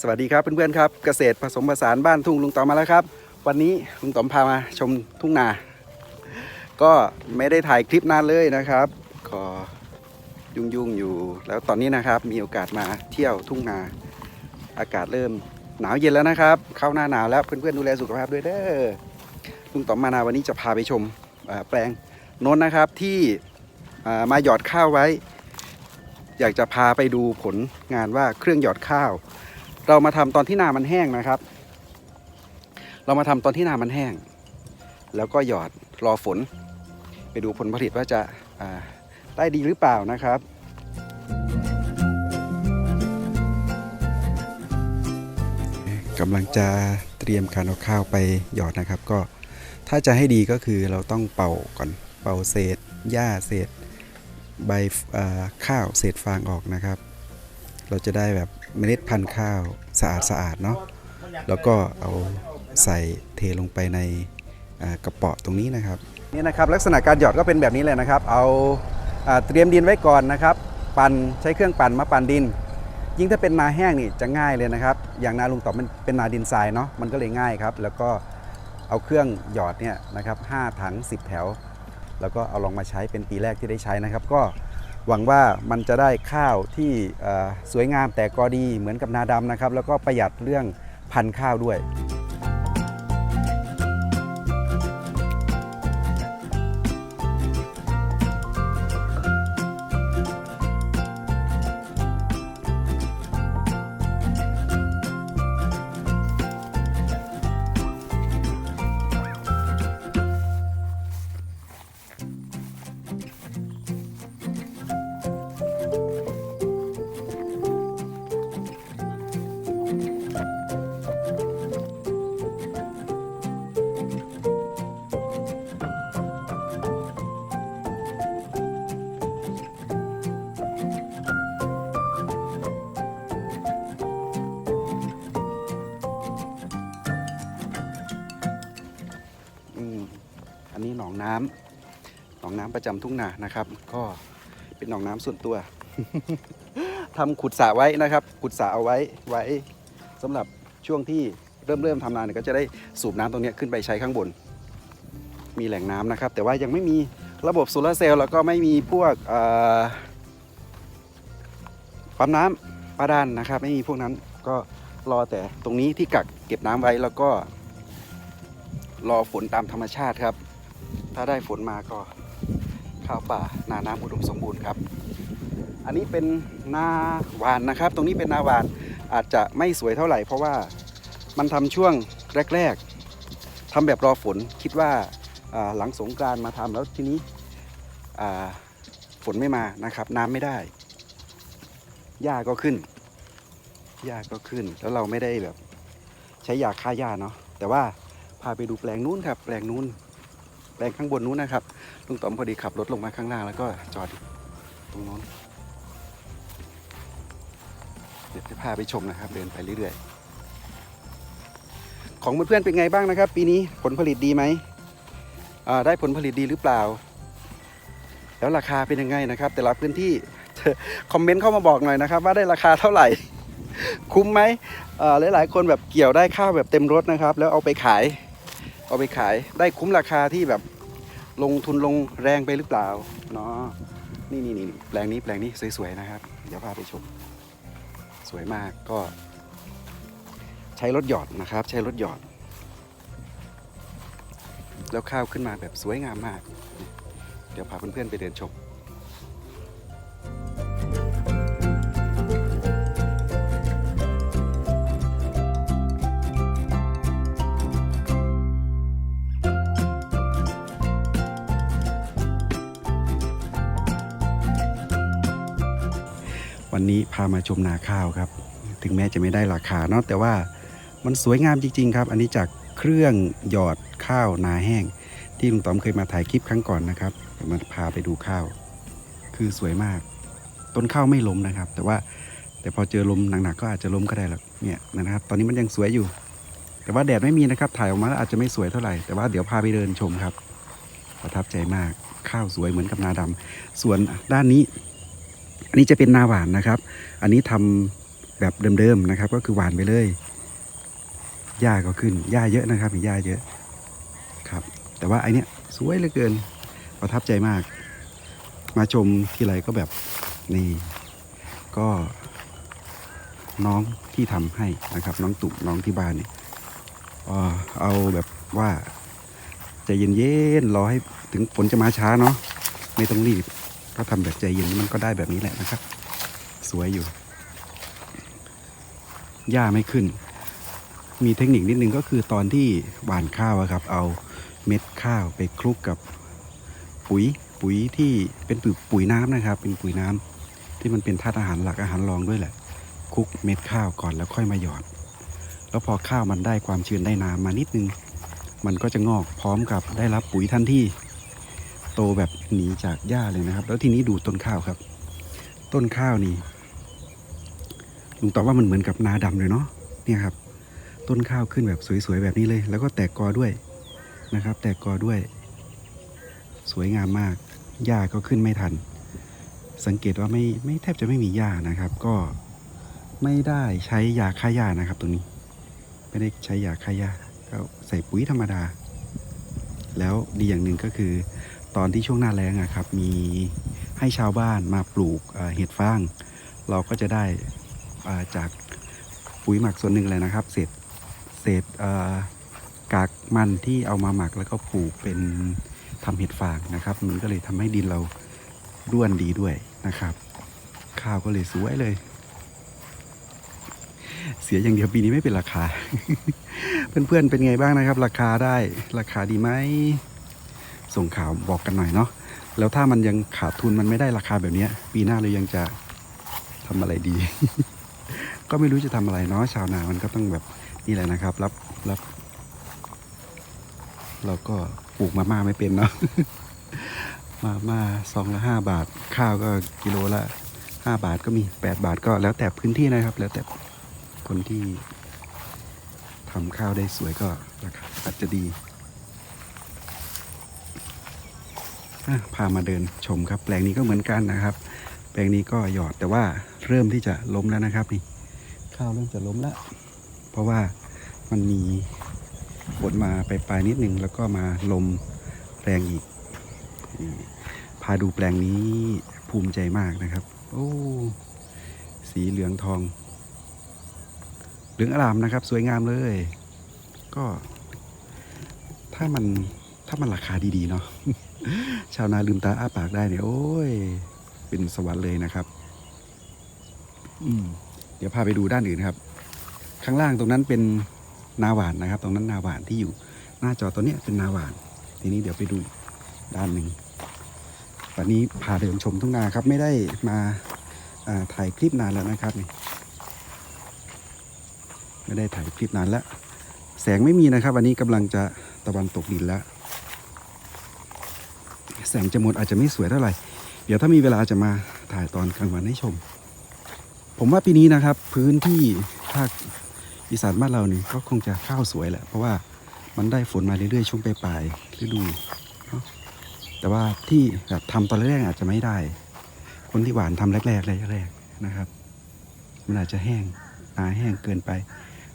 สวัสดีครับเพื่อนๆครับเกษตรผสมผสานบ้านทุ่งลุงต๋อมมาแล้วครับ วันนี้ลุงต๋อมพามาชมทุ่งนา ก็ไม่ได้ถ่ายคลิปนานเลยนะครับก็ยุ่งๆอยู่แล้วตอนนี้นะครับมีโอกาสมาเที่ยวทุ่งนา อากาศเริ่มหนาวเย็นแล้วนะครับ เข้าหน้าหนาวแล้วเพื่อนๆดูแลสุขภาพด้วยเด้อลุงต๋อมมานาวันนี้จะพาไปชมแปลงโน้นนะครับที่มาหยอดข้าวไว้ อยากจะพาไปดูผลงานว่าเครื่องหยอดข้าว เรามาทำตอนที่นามันแห้งนะครับ เรามาทำตอนที่นามันแห้ง แล้วก็หยอดรอฝน ไปดูผลผลิตว่าจะาได้ดีหรือเปล่านะครับกำลังจะเตรียมการเอาข้าวไปหยอดนะครับ ก็ถ้าจะให้ดีก็คือเราต้องเป่าก่อนเป่าเศษหญ้าเศษใบข้าวเศษฟางออกนะครับ เราจะได้แบบ เมล็ดพันธุ์ข้าวสะอาดสะอาดเนาะแล้วก็เอาใส่เทลงไปในกระเป๋อตรงนี้นะครับนี่นะครับลักษณะการหยอดก็เป็นแบบนี้เลยนะครับ เอาเตรียมดินไว้ก่อนนะครับปั่นใช้เครื่องปั่นมาปั่นดิน ยิ่งถ้าเป็นนาแห้งนี่จะง่ายเลยนะครับ อย่างนาลุงตอมมันเป็นนาดินทรายเนาะมันก็เลยง่ายครับ แล้วก็เอาเครื่องหยอดเนี่ยนะครับ5ถัง 10 แถว แล้วก็เอาลองมาใช้เป็นปีแรกที่ได้ใช้นะครับ ก็ หวังว่ามันจะได้ข้าวที่สวยงามแต่ก็ดีเหมือนกับนาดำนะครับ แล้วก็ประหยัดเรื่องพันธุ์ข้าวด้วย นนี้หนองน้ำหนองน้ำประจำทุ่งนานะครับ ก็เป็นหนองน้ำส่วนตัวทำขุดสระไว้นะครับ ขุดสระเอาไว้ไว้สำหรับช่วงที่เริ่มเริ่มทำนาเนี่ยก็จะได้สูบน้ำตรงนี้ขึ้นไปใช้ข้างบน มีแหล่งน้ำนะครับ แต่ว่ายังไม่มีระบบโซลาร์เซลล์แล้วก็ไม่มีพวกปั๊มน้ำประดานนะครับ ไม่มีพวกนั้นก็รอแต่ตรงนี้ที่กักเก็บน้ำไว้แล้วก็รอฝนตามธรรมชาติครับ ถ้าได้ฝนมาก็ข้าวป่านาน้ำอุดมสมบูรณ์ครับ อันนี้เป็นนาหวานนะครับ ตรงนี้เป็นนาหวานอาจจะไม่สวยเท่าไหร่ เพราะว่ามันทำช่วงแรก ๆทำแบบรอฝนคิดว่าหลังสงกรานมาทำแล้วทีนี้ฝนไม่มานะครับ น้ำไม่ได้หญ้าก็ขึ้นหญ้าก็ขึ้น แล้วเราไม่ได้แบบ ใช้ยาฆ่าหญ้าเนาะแต่ว่าพาไปดูแปลงนู้นครับ แปลงนู้น แปลงข้างบนนู้นนะครับลุงต๋อมพอดีขับรถลงมาข้างล่างแล้วก็จอดตรงนู้นเดี๋ยวจะพาไปชมนะครับ เดินไปเรื่อยๆ ของเพื่อนๆเป็นไงบ้างนะครับ ปีนี้ผลผลิตดีไหมได้ผลผลิตดีหรือเปล่า แล้วราคาเป็นยังไงนะครับ แต่ละพื้นที่คอมเมนต์เข้ามาบอกหน่อยนะครับ ว่าได้ราคาเท่าไหร่ คุ้มไหมเอ่อหลายๆ คนแบบเกี่ยวได้ข้าวแบบเต็มรถนะครับ แล้วเอาไปขาย เอาไปขายได้คุ้มราคาที่แบบลงทุนลงแรงไปหรือเปล่าเนาะนี่นี่นี่แปลงนี้แปลงนี้สวยๆนะครับ เดี๋ยวพาไปชม สวยมากก็ ใช้รถหยอดนะครับ ใช้รถหยอด แล้วข้าวขึ้นมาแบบสวยงามมาก เดี๋ยวพาเพื่อนๆไปเดินชม พามาชมนาข้าวครับ ถึงแม้จะไม่ได้ราคาเนาะแต่ว่ามันสวยงามจริง ๆ ครับ อันนี้จากเครื่องหยอดข้าวนาแห้ง ที่ลุงต๋อมเคยมาถ่ายคลิปครั้งก่อนนะครับเดี๋ยวมาพาไปดูข้าว คือสวยมาก ต้นข้าวไม่ล้มนะครับ แต่ว่าแต่พอเจอลมหนักๆก็อาจจะล้มก็ได้หรอกเนี่ยนะครับ ตอนนี้มันยังสวยอยู่ แต่ว่าแดดไม่มีนะครับ ถ่ายออกมาแล้วอาจจะไม่สวยเท่าไหร่ แต่ว่าเดี๋ยวพาไปเดินชมครับ ประทับใจมากข้าวสวยเหมือนกับนาดำส่วนด้านนี้ อันนี้จะเป็นนาหวานนะครับ อันนี้ทำแบบเดิมๆนะครับ ก็คือหวานไปเลยหญ้าก็ขึ้นหญ้าเยอะนะครับหญ้าเยอะครับ แต่ว่าไอเนี้ยสวยเหลือเกินประทับใจมาก มาชมทีไรก็แบบนี่ก็น้องที่ทำให้นะครับ น้องตุ่น้องที่บ้านเนี่ยเอาแบบว่าใจเย็นๆรอให้ถึงฝนจะมาช้าเนาะไม่ต้องรีบ ก็ทำแบบใจเย็นมันก็ได้แบบนี้แหละนะครับ สวยอยู่ หญ้าไม่ขึ้น มีเทคนิคนิดนึงก็คือตอนที่หว่านข้าวครับ เอาเม็ดข้าวไปคลุกกับปุ๋ยปุ๋ยที่เป็นปุ๋ยปุ๋ยน้ำนะครับ เป็นปุ๋ยน้ำที่มันเป็นธาตุอาหารหลักอาหารรองด้วยแหละคลุกเม็ดข้าวก่อนแล้วค่อยมาหยอด แล้วพอข้าวมันได้ความชื้นได้น้ำมานิดนึง มันก็จะงอกพร้อมกับได้รับปุ๋ยทันที โตแบบหนีจากหญ้าเลยนะครับ แล้วทีนี้ดูต้นข้าวครับ ต้นข้าวนี่ลุงตอบว่ามันเหมือนกับนาดำเลยเนาะเนี่ยครับ ต้นข้าวขึ้นแบบสวยๆแบบนี้เลย แล้วก็แตกกอด้วยนะครับ แตกกอด้วย สวยงามมากหญ้าก็ขึ้นไม่ทัน สังเกตว่าไม่ไม่แทบจะไม่มีหญ้านะครับ ก็ไม่ได้ใช้ยาฆ่าหญ้านะครับตรงนี้ ไม่ได้ใช้ยาฆ่าหญ้าก็ใส่ปุ๋ยธรรมดา แล้วดีอย่างหนึ่งก็คือ ตอนที่ช่วงหน้าแล้งอะครับมีให้ชาวบ้านมาปลูกเห็ดฟาง เราก็จะได้าจากปุ๋ยหมักส่วนหนึ่งเลยนะครับเศษเศษกากมันที่เอามาหมักแล้วก็ปลูกเป็นทำเห็ดฟางนะครับ มันก็เลยทำให้ดินเราร่วนดีด้วยนะครับ ข้าวก็เลยสวยเลย เสียอย่างเดียวปีนี้ไม่เป็นราคา เพื่อนๆเป็นไงบ้างนะครับ ราคาได้ราคาดีไหม ส่งข่าวบอกกันหน่อยเนาะแล้วถ้ามันยังขาดทุนมันไม่ได้ราคาแบบนี้ปีหน้าเรายังจะทำอะไรดี ก็ไม่รู้จะทำอะไรเนาะชาวนามันก็ต้องแบบนี่แหละนะครับ รับรับ เราก็ปลูกมาม่าไม่เป็นเนาะมาม่าซองละห้าบาท ข้าวก็กิโลละห้าบาทก็มีแปดบาทก็แล้วแต่พื้นที่นะครับ แล้วแต่คนที่ทำข้าวได้สวยก็ราคาอาจจะดีอะ พามาเดินชมครับ แปลงนี้ก็เหมือนกันนะครับ แปลงนี้ก็หยอดแต่ว่าเริ่มที่จะล้มแล้วนะครับนี่ข้าวเริ่มจะล้มแล้ว เพราะว่ามันมีฝนมาไปปลายนิดนึงแล้วก็มาลมแรงอีก พาดูแปลงนี้ภูมิใจมากนะครับ โอ้สีเหลืองทอง เหลืองอลามนะครับ สวยงามเลย ก็ถ้ามันามันราคาดีๆเนาะชาวนาลืมตาอ้าปากได้เนี่ยโอ้ย เป็นสวรรค์เลยนะครับ อืม เดี๋ยวพาไปดูด้านอื่นนะครับ ข้างล่างตรงนั้นเป็นนาหวานนะครับ ตรงนั้นนาหวานที่อยู่ หน้าจอตัวเนี้ยเป็นนาหวาน ทีนี้เดี๋ยวไปดูด้านหนึ่งวันนี้พาเดินชมทุ่งนาครับ ไม่ได้มาาถ่ายคลิปนานแล้วนะครับนี่ไม่ได้ถ่ายคลิปนานแล้ว แสงไม่มีนะครับ วันนี้กำลังจะตะวันตกดินแล้ว สงจะหมดอาจจะไม่สวยเท่าไหร่ เดี๋ยวถ้ามีเวลาจะมาถ่ายตอนกลางวันให้ชม ผมว่าปีนี้นะครับ พื้นที่ภาคอีสานบ้านเรานี่ก็คงจะข้าวสวยแหละ เพราะว่ามันได้ฝนมาเรื่อยๆช่วงปลายๆฤดู แต่ว่าที่แบบทำตอนแรกๆอาจจะไม่ได้ คนที่หวานทำแรกๆแรกๆนะครับ มันอาจจะแห้งนาแห้งเกินไป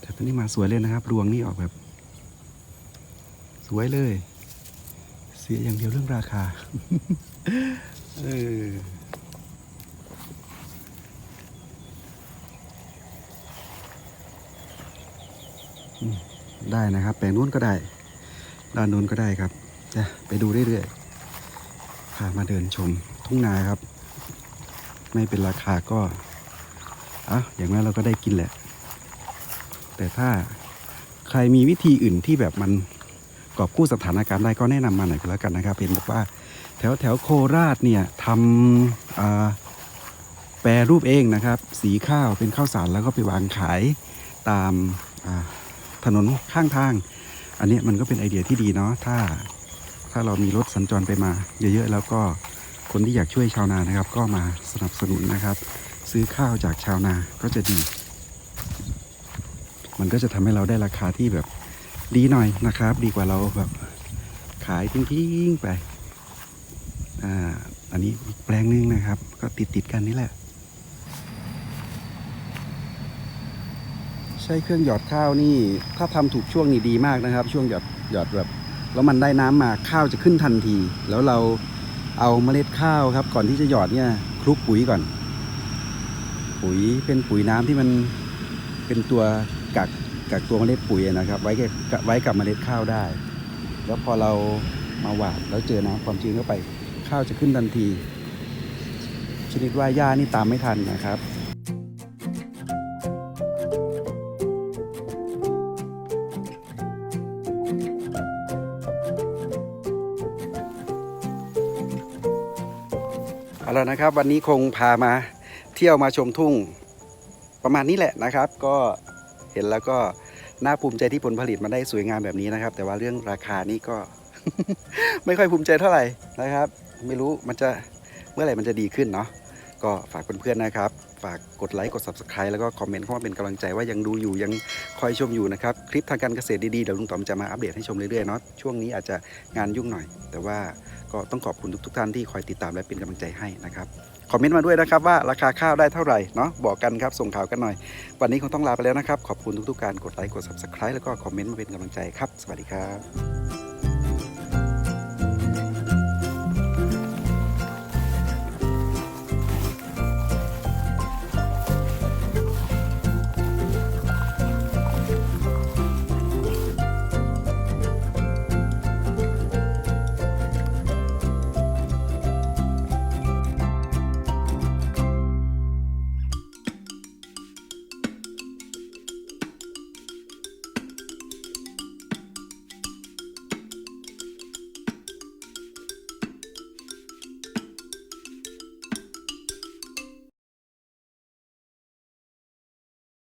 แต่ตอนนี้มาสวยเลยนะครับ รวงนี่ออกแบบ สวยเลย เสียอย่างเดียวเรื่องราคา เออได้นะครับ แปลงนู้นก็ได้ ด้านนู้นก็ได้ครับจะไปดูเรื่อยๆพามาเดินชมทุ่งนาครับ ไม่เป็นราคาก็อะอย่างนั้นเราก็ได้กินแหละ แต่ถ้าใครมีวิธีอื่นที่แบบมัน กอบกู้สถานการณ์ได้ก็แนะนำมาหน่อยก็แล้วกันนะครับเห็นบอกว่า แถวแถวโคราชเนี่ยทำแปรรูปเองนะครับ สีข้าวเป็นข้าวสารแล้วก็ไปวางขายตามาถนนข้างทาง อันนี้มันก็เป็นไอเดียที่ดีเนาะถ้าถ้าเรามีรถสัญจรไปมา เยอะๆ แล้วก็คนที่อยากช่วยชาวนานะครับ ก็มาสนับสนุนนะครับ ซื้อข้าวจากชาวนาก็จะดี มันก็จะทำให้เราได้ราคาที่แบบ ดีหน่อยนะครับ ดีกว่าเราแบบขายทิ้งๆไปอ่าอันนี้อีกแปลงหนึงนะครับ ก็ติดติดๆกันนี่แหละ ใช้เครื่องหยอดข้าวนี่ ถ้าทำถูกช่วงนี่ดีมากนะครับ ช่วงหยอดหยอดแบบแล้วมันได้น้ำมาข้าวจะขึ้นทันที แล้วเราเอาเมล็ดข้าวครับ ก่อนที่จะหยอดเนี่ยคลุกปุ๋ยก่อน ปุ๋ยเป็นปุ๋ยน้ำที่มันเป็นตัวกัก กักตัวเมล็ดปุ๋ยนะครับ ไว้กับไว้กับเมล็ดข้าวได้ แล้วพอเรามาหว่านแล้วเจอน้ำความชื้นเข้าไป ข้าวจะขึ้นทันที ชนิดว่าหญ้านี่ตามไม่ทันนะครับเอาละนะครับ วันนี้คงพามาเที่ยวมาชมทุ่งประมาณนี้แหละนะครับ ก็ เห็นแล้วก็น่าภูมิใจที่ผลผลิตมาได้สวยงามแบบนี้นะครับ แต่ว่าเรื่องราคานี่ก็ ไม่ค่อยภูมิใจเท่าไหร่นะครับ ไม่รู้มันจะเมื่อไหร่มันจะดีขึ้นเนาะก็ฝากเพื่อนๆนะครับ ฝากกดไลค์กด subscribe แล้วก็คอมเมนต์เข้ามาเป็นกำลังใจว่ายังดูอยู่ยังคอยชมอยู่นะครับ คลิปทางการเกษตรดีๆ เดี๋ยวลุงต๋อมจะมาอัปเดตให้ชมเรื่อยๆเนาะช่วงนี้อาจจะงานยุ่งหน่อย แต่ว่าก็ต้องขอบคุณทุกๆท่านที่คอยติดตามและเป็นกำลังใจให้นะครับ อมเมนต์มาด้วยนะครับว่าราคาข้าวได้เท่าไหร่เนาะบอกกันครับส่งข่าวกันหน่อย วันนี้คงต้องลาไปแล้วนะครับ ขอบคุณทุกๆการกดไลค์กด subscribe แล้วก็คอมเมนต์มาเป็นกำลังใจครับ สวัสดีครับ